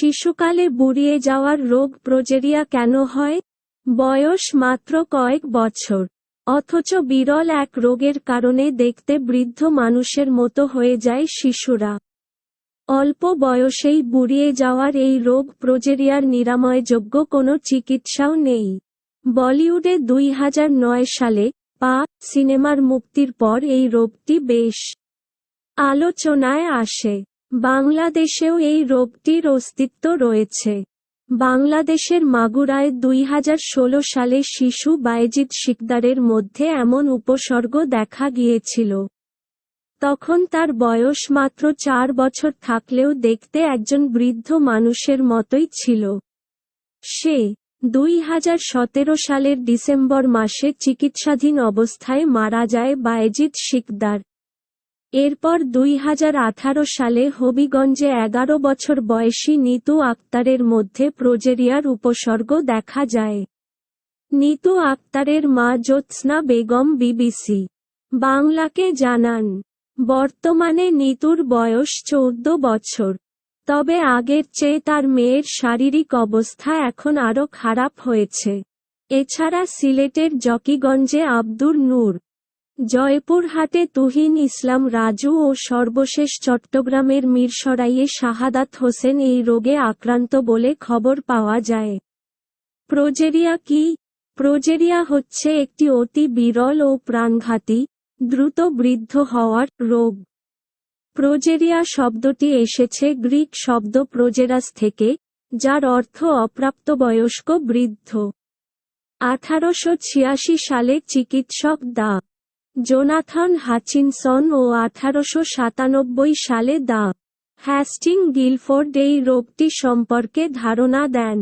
শিশুকালে বুড়িয়ে যাওয়ার রোগ প্রোজেরিয়া কেন হয়? বয়স মাত্র কয়েক বছর। অথচ বিরল এক রোগের কারণে দেখতে বৃদ্ধ মানুষের মতো হয়ে যায় শিশুরা। অল্প বয়সেই বুড়িয়ে যাওয়ার এই রোগ প্রোজেরিয়ার নিরাময়যোগ্য কোনো চিকিৎসাও নেই। বলিউডে দুই হাজার নয় সালে পা সিনেমার মুক্তির পর এই রোগটি বেশ আলোচনায় আসে। বাংলাদেশেও এই রোগটির অস্তিত্ব রয়েছে। বাংলাদেশের মাগুরায় দুই হাজার ষোল সালে শিশু বায়েজিৎ শিকদারের মধ্যে এমন উপসর্গ দেখা গিয়েছিল। তখন তার বয়স মাত্র চার বছর থাকলেও দেখতে একজন বৃদ্ধ মানুষের মতোই ছিল। সে দুই হাজার সতেরো সালের ডিসেম্বর মাসে চিকিৎসাধীন অবস্থায় মারা যায় বায়েজিৎ শিকদার। এরপর দুই হাজার আঠারো সালে হবিগঞ্জে এগারো বছর বয়সী নিতু আক্তারের মধ্যে প্রোজেরিয়ার উপসর্গ দেখা যায়। নিতু আক্তারের মা জ্যোৎস্না বেগম বিবিসি। বাংলাকে জানান, বর্তমানে নিতুর বয়স চৌদ্দ বছর। তবে আগের চেয়ে তার মেয়ের শারীরিক অবস্থা এখন আরও খারাপ হয়েছে। এছাড়া সিলেটের জকিগঞ্জে আব্দুর নূর জয়পুরহাটে তুহিন ইসলাম, রাজু ও সর্বশেষ চট্টগ্রামের মিরসরাইয়ে শাহাদাত হোসেন এই রোগে আক্রান্ত বলে খবর পাওয়া যায়। প্রোজেরিয়া কি? প্রোজেরিয়া হচ্ছে একটি অতি বিরল ও প্রাণঘাতী, দ্রুত বৃদ্ধ হওয়ার রোগ। প্রোজেরিয়া শব্দটি এসেছে গ্রিক শব্দ প্রোজেরাস থেকে, যার অর্থ অপ্রাপ্তবয়স্ক বৃদ্ধ। আঠারোশ ছিয়াশি সালে চিকিৎসক দা জোনাথন হাচিনসন ও আঠারোশো সাতানব্বই সালে দা হ্যাস্টিং গিলফোর্ড এই রোগটি সম্পর্কে ধারণা দেন।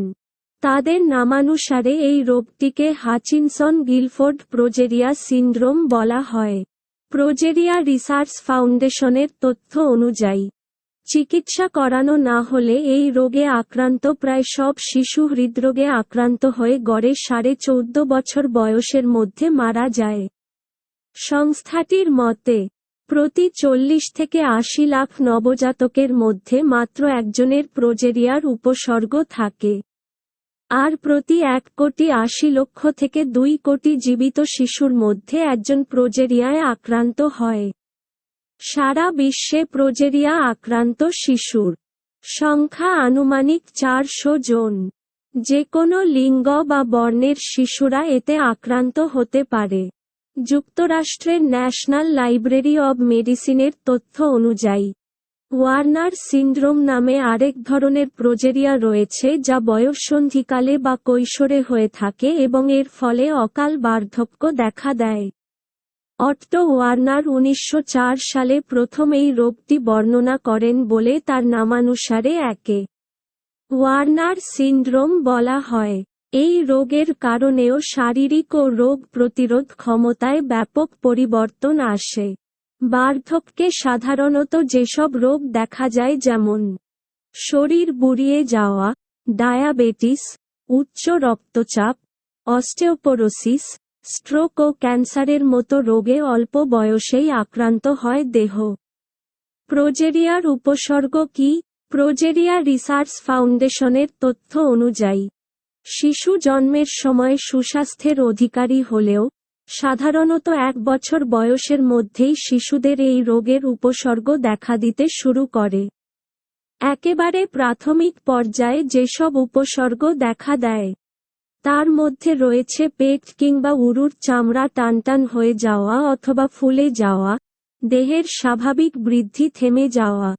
তাদের নামানুসারে এই রোগটিকে হাচিনসন গিলফোর্ড প্রোজেরিয়া সিন্ড্রোম বলা হয়। প্রোজেরিয়া রিসার্চ ফাউন্ডেশনের তথ্য অনুযায়ী, চিকিৎসা করানো না হলে এই রোগে আক্রান্ত প্রায় সব শিশু হৃদরোগে আক্রান্ত হয়ে গড়ে সাড়ে চৌদ্দ বছর বয়সের মধ্যে মারা যায়। সংস্থাটির মতে, প্রতি চল্লিশ থেকে আশি লাখ নবজাতকের মধ্যে মাত্র একজনের প্রোজেরিয়ার উপসর্গ থাকে। আর প্রতি এক কোটি আশি লক্ষ থেকে দুই কোটি জীবিত শিশুর মধ্যে একজন প্রোজেরিয়ায় আক্রান্ত হয়। সারা বিশ্বে প্রোজেরিয়া আক্রান্ত শিশুর সংখ্যা আনুমানিক চারশো জন। যে কোনো লিঙ্গ বা বর্ণের শিশুরা এতে আক্রান্ত হতে পারে। যুক্তরাষ্ট্রের ন্যাশনাল লাইব্রেরি অব মেডিসিনের তথ্য অনুযায়ী, ওয়ার্নার সিন্ড্রোম নামে আরেক ধরনের প্রোজেরিয়া রয়েছে যা বয়ঃসন্ধিকালে বা কৈশোরে হয়ে থাকে এবং এর ফলে অকাল বার্ধক্য দেখা দেয়। অট্টো ওয়ার্নার উনিশশো চার সালে প্রথম এই রোগটি বর্ণনা করেন বলে তার নামানুসারে একে ওয়ার্নার সিন্ড্রোম বলা হয়। এই রোগের কারণেও শারীরিক ও রোগ প্রতিরোধ ক্ষমতায় ব্যাপক পরিবর্তন আসে। বার্ধক্যে সাধারণত যেসব রোগ দেখা যায় যেমন শরীর বুড়িয়ে যাওয়া, ডায়াবেটিস, উচ্চ রক্তচাপ, অস্টেওপোরোসিস, স্ট্রোক ও ক্যান্সারের মতো রোগে অল্প বয়সেই আক্রান্ত হয় দেহ। প্রোজেরিয়ার উপসর্গ কি? প্রোজেরিয়া রিসার্চ ফাউন্ডেশনের তথ্য অনুযায়ী শিশু জন্মের সময় সুস্বাস্থ্যের অধিকারী হলেও, সাধারণত এক বছর বয়সের মধ্যেই শিশুদের এই রোগের উপসর্গ দেখা দিতে শুরু করে। একেবারে প্রাথমিক পর্যায়ে যেসব উপসর্গ দেখা দেয়, তার মধ্যে রয়েছে পেট কিংবা উরুর চামড়া টানটান হয়ে যাওয়া অথবা ফুলে যাওয়া, দেহের স্বাভাবিক বৃদ্ধি থেমে যাওয়া।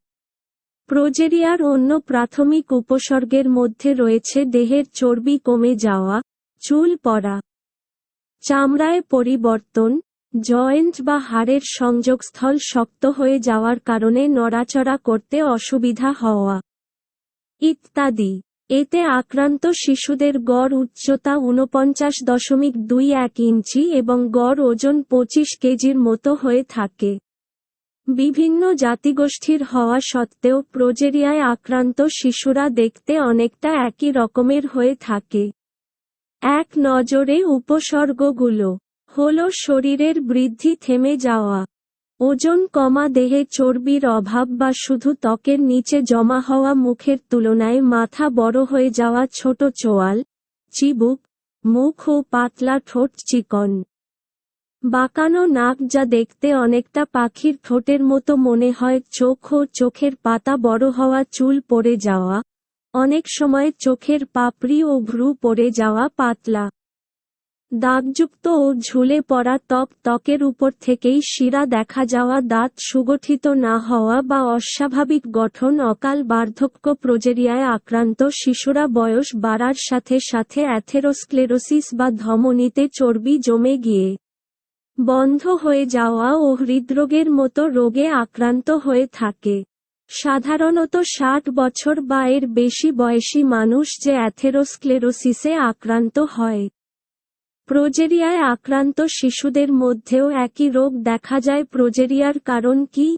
প্রোজেরিয়ার অন্য প্রাথমিক উপসর্গের মধ্যে রয়েছে দেহের চর্বি কমে যাওয়া, চুল পড়া, চামড়ায় পরিবর্তন, জয়েন্ট বা হাড়ের সংযোগস্থল শক্ত হয়ে যাওয়ার কারণে নড়াচড়া করতে অসুবিধা হওয়া ইত্যাদি। এতে আক্রান্ত শিশুদের গড় উচ্চতা ঊনপঞ্চাশ দশমিক দুই এক ইঞ্চি এবং গড় ওজন পঁচিশ কেজির মতো হয়ে থাকে। বিভিন্ন জাতিগোষ্ঠীর হওয়া সত্ত্বেও প্রোজেরিয়ায় আক্রান্ত শিশুরা দেখতে অনেকটা একই রকমের হয়ে থাকে। এক নজরে উপসর্গগুলো হল শরীরের বৃদ্ধি থেমে যাওয়া, ওজন কমা, দেহে চর্বির অভাব বা শুধু ত্বকের নিচে জমা হওয়া মুখের তুলনায় মাথা বড় হয়ে যাওয়া ছোট চোয়াল, চিবুক, মুখ ও পাতলা ঠোঁট চিকন। বাঁকানো নাক যা দেখতে অনেকটা পাখির ঠোঁটের মতো মনে হয়, চোখ ও চোখের পাতা বড় হওয়া, চুল পড়ে যাওয়া। অনেক সময় চোখের পাপড়ি ও ভ্রু পড়ে যাওয়া, পাতলা। দাগযুক্ত ও ঝুলে পড়া ত্বক, ত্বকের উপর থেকেই শিরা দেখা যাওয়া, দাঁত সুগঠিত না হওয়া বা অস্বাভাবিক গঠন, অকাল বার্ধক্য, প্রোজেরিয়ায় আক্রান্ত শিশুরা বয়স বাড়ার সাথে সাথে অ্যাথেরোস্ক্লেরোসিস বা ধমনীতে চর্বি জমে গিয়ে বন্ধ হয়ে যাওয়া ও হৃদরোগের মতো রোগে আক্রান্ত হয়ে থাকে। সাধারণত ষাট বছর বা এর বেশি বয়সী মানুষ যে অ্যাথেরোস্ক্লেরোসিসে আক্রান্ত হয়। প্রোজেরিয়ায় আক্রান্ত শিশুদের মধ্যেও একই রোগ দেখা যায়। প্রোজেরিয়ার কারণ কি?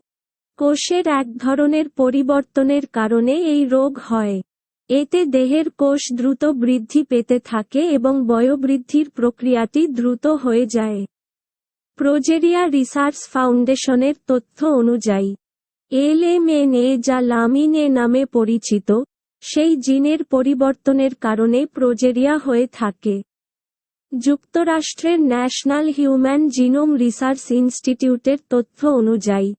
কোষের এক ধরনের পরিবর্তনের কারণে এই রোগ হয়। এতে দেহের কোষ দ্রুত বৃদ্ধি পেতে থাকে এবং বয়োবৃদ্ধির প্রক্রিয়াটি দ্রুত হয়ে যায়। প্রোজেরিয়া রিসার্চ ফাউন্ডেশনের তথ্য অনুযায়ী, এলএমএনএ যা লামিন এ নামে পরিচিত, সেই জিনের পরিবর্তনের কারণে প্রোজেরিয়া হয়ে থাকে। যুক্তরাষ্ট্রের ন্যাশনাল হিউম্যান জিনোম রিসার্চ ইনস্টিটিউটের তথ্য অনুযায়ী,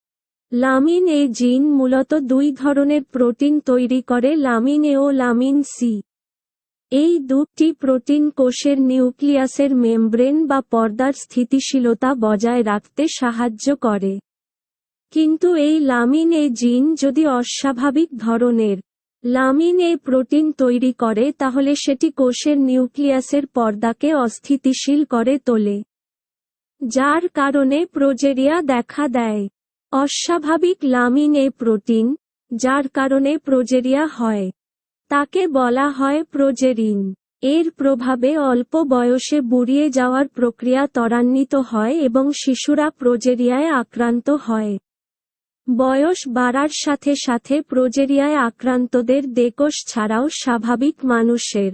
লামিন এ জিন মূলত দুই ধরনের প্রোটিন তৈরি করে, লামিন এ ও লামিন সি। এই দুটি প্রোটিন কোষের নিউক্লিয়াসের মেমব্রেন বা পর্দার স্থিতিশীলতা বজায় রাখতে সাহায্য করে। কিন্তু এই লামিন এ জিন যদি অস্বাভাবিক ধরনের লামিন এ প্রোটিন তৈরি করে, তাহলে সেটি কোষের নিউক্লিয়াসের পর্দাকে অস্থিতিশীল করে তোলে, যার কারণে প্রোজেরিয়া দেখা দেয়। অস্বাভাবিক লামিন এ প্রোটিন, যার কারণে প্রোজেরিয়া হয়। তাকে বলা হয় প্রোজেরিন। এর প্রভাবে অল্প বয়সে বুড়িয়ে যাওয়ার প্রক্রিয়া ত্বরান্বিত হয় এবং শিশুরা প্রোজেরিয়ায় আক্রান্ত হয়। বয়স বাড়ার সাথে সাথে প্রোজেরিয়ায় আক্রান্তদের দেকোষ ছাড়াও স্বাভাবিক মানুষের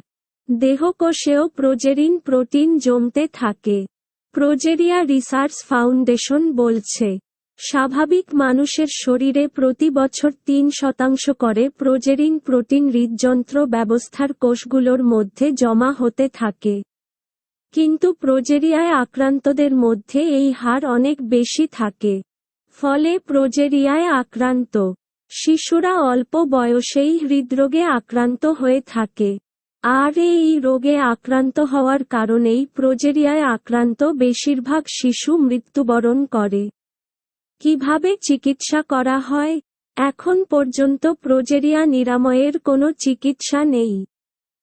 দেহকোষেও প্রোজেরিন প্রোটিন জমতে থাকে। প্রোজেরিয়া রিসার্চ ফাউন্ডেশন বলছে স্বাভাবিক মানুষের শরীরে প্রতি বছর তিন শতাংশ করে প্রোজেরিন প্রোটিন হৃদযন্ত্র ব্যবস্থার কোষগুলোর মধ্যে জমা হতে থাকে। কিন্তু প্রোজেরিয়ায় আক্রান্তদের মধ্যে এই হার অনেক বেশি থাকে। ফলে প্রোজেরিয়ায় আক্রান্ত শিশুরা অল্প বয়সেই হৃদরোগে আক্রান্ত হয়ে থাকে। আর এই রোগে আক্রান্ত হওয়ার কারণেই প্রোজেরিয়ায় আক্রান্ত বেশিরভাগ শিশু মৃত্যুবরণ করে। কীভাবে চিকিৎসা করা হয়? এখন পর্যন্ত প্রোজেরিয়া নিরাময়ের কোনো চিকিৎসা নেই।